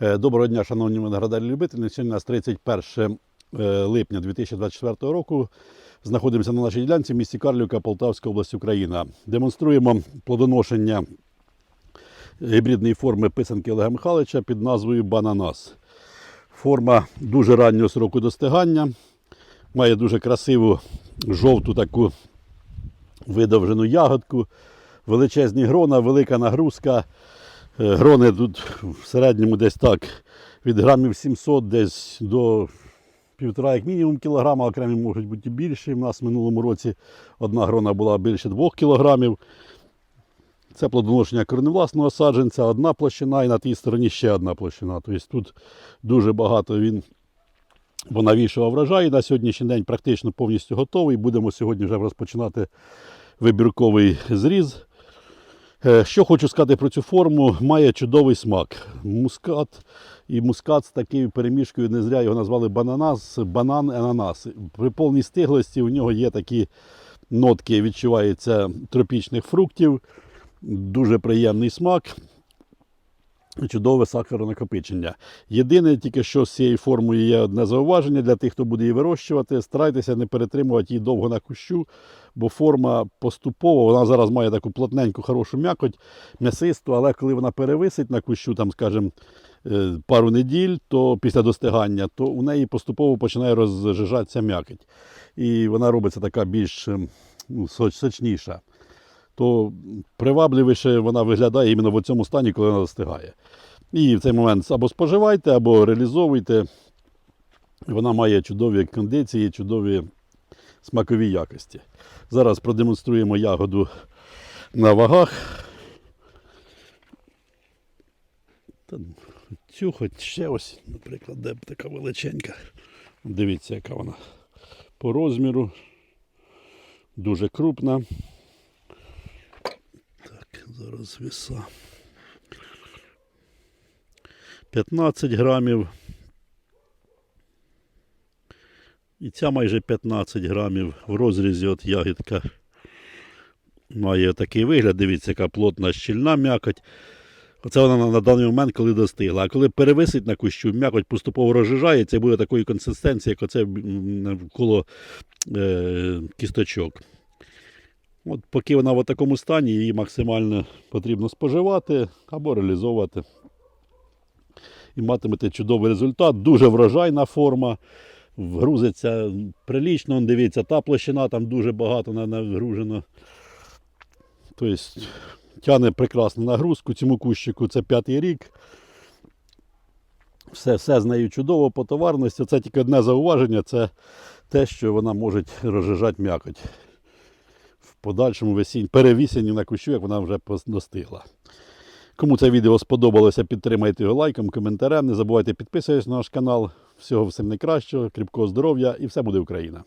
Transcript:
Е, Доброго дня, шановні виноградарі любителі. Сьогодні у нас 31 е, липня 2024 року. Знаходимося на нашій ділянці в місті Карлівка, Полтавська область, Україна. Демонструємо плодоношення гібридної форми писанки Олега Михайловича під назвою Бананас. Форма дуже раннього сроку достигання. Має дуже красиву жовту таку видовжену ягодку, величезні грона, велика нагрузка. Е, Грони тут в середньому десь так від грамів 700 десь до півтора як мінімум кілограма, окремі можуть бути і більші. У нас в минулому році одна грона була більше 2 кілограмів. Це плодоношення корневласного саджанця, одна площина і на тій стороні ще одна площина. Тобто тут дуже багато він бо навішував врожай. На сьогоднішній день практично повністю готовий. Будемо сьогодні вже розпочинати вибірковий зріз. Е, Що хочу сказати про цю форму, має чудовий смак. Мускат і мускат з такою перемішкою, не зря його назвали бананас, банан ананас. При повній стиглості у нього є такі нотки, відчуваються тропічних фруктів, дуже приємний смак. Чудове сахаронакопичення. Єдине, тільки що з цією формою є одне зауваження для тих, хто буде її вирощувати. Старайтеся не перетримувати її довго на кущу, бо форма поступово, вона зараз має таку плотненьку, хорошу м'якоть, м'ясисту, але коли вона перевисить на кущу, там, скажімо, е, пару неділь, то після достигання, то у неї поступово починає розжижатися м'якоть. І вона робиться така більш ем, ну, соч- сочніша то привабливіше вона виглядає іменно в цьому стані, коли вона достигає. І в цей момент або споживайте, або реалізовуйте. Вона має чудові кондиції, чудові смакові якості. Зараз продемонструємо ягоду на вагах. Цю хоч ще ось, наприклад, де б така величенька. Дивіться, яка вона по розміру. Дуже крупна. Зараз віса. 15 грамів. І ця майже 15 грамів в розрізі от ягідка. Має такий вигляд, дивіться, яка плотна щільна м'якоть. Оце вона на- даний момент, коли достигла. А коли перевисить на кущу, м'якоть поступово розжижається і буде такої консистенції, як оце м, навколо е, кісточок. От поки вона в такому стані, її максимально потрібно споживати або реалізовувати. І матимете чудовий результат. Дуже врожайна форма. Вгрузиться прилічно. Дивіться, та площина там дуже багато на- нагружено. Тобто тягне прекрасну нагрузку. Цьому кущику це п'ятий рік. Все, все з нею чудово по товарності. Це тільки одне зауваження, це те, що вона може розжижати м'якоть подальшому весінь, перевісені на кущу, як вона вже достигла. Кому це відео сподобалося, підтримайте його лайком, коментарем. Не забувайте підписуватися на наш канал. Всього всім найкращого, кріпкого здоров'я і все буде Україна!